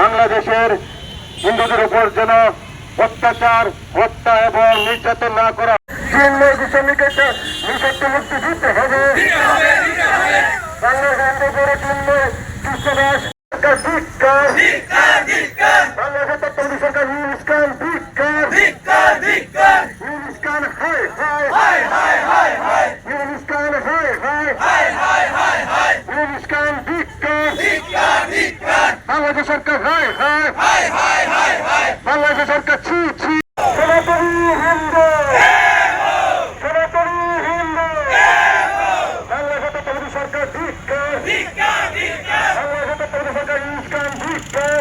বাংলাদেশের হিন্দুদের উপর যেন অত্যাচার, হত্যা এবং নির্যাতন না করা। নিষিদ্ধ মুক্তি দিতে হবে। বাংলাদেশের সরকার ইউনিস খান ধিক্কার ইউনিস খান হায় হায় ইউনিস খান হায় হায় ইউনিস খান ধিক্কার বাংলাদেশ সরকার হায় হায় বাংলাদেশ সরকার ছি ছি সনাতনী হিন্দু সনাতনী হিন্দু বাংলাদেশ তত্ত্বাবধায়ক সরকার ধিক্কার বাংলাদেশ তত্ত্বাবধায়ক সরকার ইউনিস খান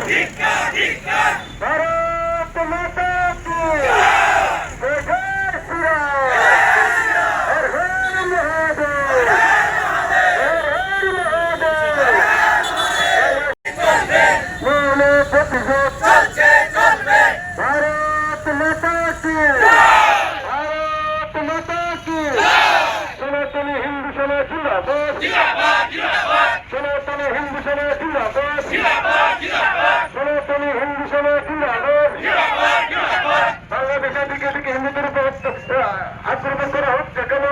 ধিক্কার ভারত মাতা কি জয় জয় শ্রীরাম হর হর মহাদেব হর হর মহাদেব মৌন প্রতিশোধ ভারত মাতা কি ভারত মাতা কি সনাতনী হিন্দু সমাজ জিন্দাবাদ সনাতনী হিন্দু সমাজ জিন্দাবাদ সনাতনী হিন্দু সমাজ জিন্দাবাদ বাংলাদেশের দিকে দিকে হিন্দুদের উপর অত্যাচার, আক্রমণ করা হচ্ছে কেন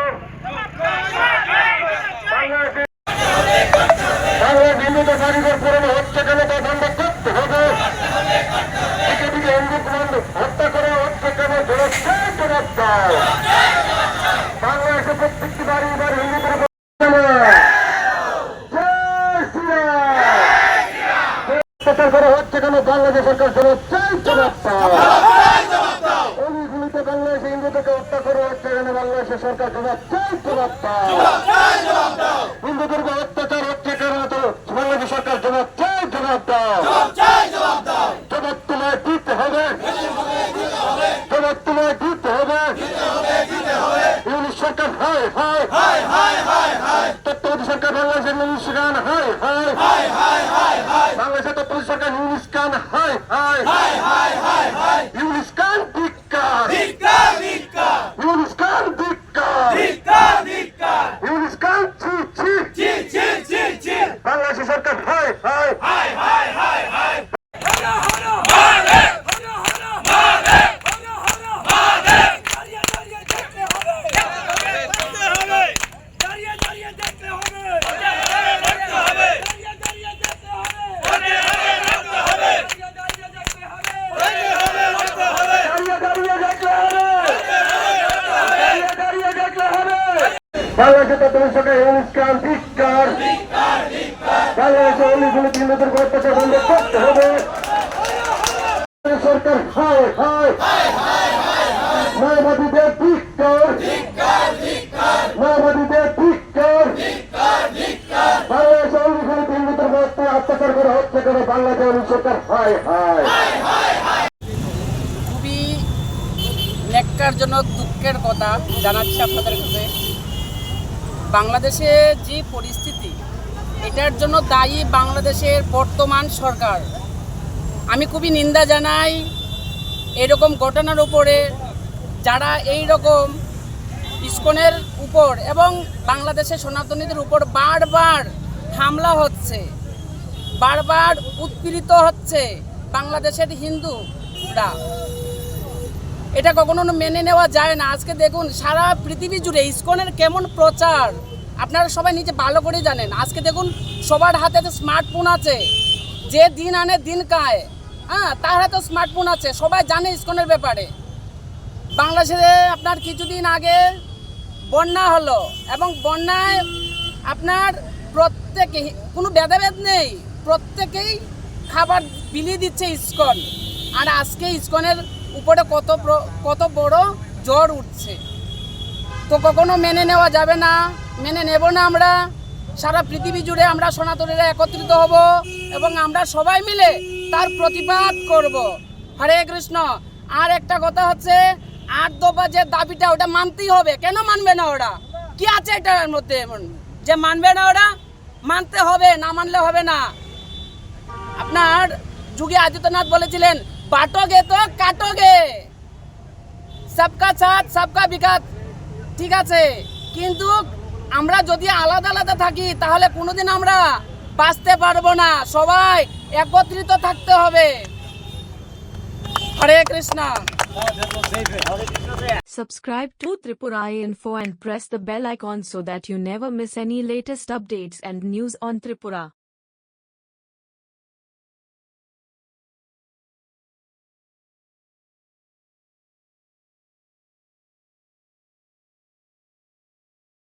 বাংলাদেশে হিন্দুদের সরকার জবাব চাই জবাব দাও অলিগুলিতে বাংলাদেশে হিন্দুদেরকে হত্যা হচ্ছে কেন বাংলাদেশের সরকার জবাব চাই, জবাব দাও। হিন্দুদের অত্যাচার হচ্ছে কেন তো বাংলাদেশ সরকার জবাব চাই, জবাব দাও। জবাব তোমায় দিতে হবে। জবাব তোমায় দিতে হবে। সরকার, হায় হায়। তত্ত্বাবধায়ক সরকার বাংলাদেশের ইউনিশ খান হায় হায়। বাংলাদেশের তত্ত্বাবধায়ক সরকার ইউনিশ খান হায় হায়। ইউনিশ খান ধিক্কার ইউনিশ খান ধিক্কার ইউনিশ খান ছি ছি বাংলাদেশের সরকার হায় হায় দাঁড়িয়ে দাঁড়িয়ে দেখলে হবে দাঁড়িয়ে দাঁড়িয়ে দেখলে হবে বাংলাদেশের তত্ত্বাবধায়ক সরকার ইউনিশ খান ধিক্কার। বাংলাদেশে অলিগুলি সরকার, হায় হায় মাওবাদীদের ধিক্কার। মাওবাদীদের ধিক্কার। বাংলাদেশে অলিগুলি হিন্দুদের উপর অত্যাচার করা হচ্ছে কেন বাংলাদেশ সরকার, হায় হায়। খুবই ন্যাক্কারজনক দুঃখের কথা জানাচ্ছি আপনাদের কাছে। বাংলাদেশে যে পরিস্থিতি, এটার জন্য দায়ী বাংলাদেশের বর্তমান সরকার। আমি খুবই নিন্দা জানাই এরকম ঘটনার উপরে, যারা এই রকম ইস্কনের উপর এবং বাংলাদেশের সনাতনীদের উপর বারবার হামলা হচ্ছে, বারবার উৎপীড়িত হচ্ছে বাংলাদেশের হিন্দুরা। এটা কখনো মেনে নেওয়া যায় না। আজকে দেখুন, সারা পৃথিবী জুড়ে ইসকনের কেমন প্রচার? আপনারা সবাই নিজে ভালো করে জানেন। আজকে দেখুন, সবার হাতে তো স্মার্টফোন আছে। যে দিন আনে, দিন কায় হ্যাঁ তার হাতে স্মার্টফোন আছে। সবাই জানে ইসকনের ব্যাপারে। বাংলাদেশে আপনার কিছুদিন আগে বন্যা হলো এবং বন্যায় আপনার প্রত্যেকে কোনো ভেদাভেদ নেই। প্রত্যেকেই খাবার বিলিয়ে দিচ্ছে ইসকন। আর আজকে ইসকনের উপরে কত কত বড় জ্বর উঠছে। তো কখনো মেনে নেওয়া যাবে না, মেনে নেব না আমরা। সারা পৃথিবী জুড়ে আমরা সনাতনীরা একত্রিত হব এবং আমরা সবাই মিলে তার প্রতিবাদ করব। হরে কৃষ্ণ। আর একটা কথা হচ্ছে, আট দফা যে দাবিটা, ওটা মানতেই হবে। কেন মানবে না ওরা? কি আছে এটার মধ্যে এমন? যে মানবে না ওরা? মানতে হবে, না মানলে হবে না। আপনার যুগে আদিত্যনাথ বলেছিলেন বাটোগে তো কাটোগে সবকা সাথ সবকা বিকাশ ঠিক আছে কিন্তু আমরা যদি আলাদা আলাদা থাকি তাহলে কোনোদিন আমরা বাঁচতে পারব না সবাই একত্রিত থাকতে হবে হরে Krishna Subscribe to Tripura Info and press the bell icon so that you never miss any latest updates and news on Tripura.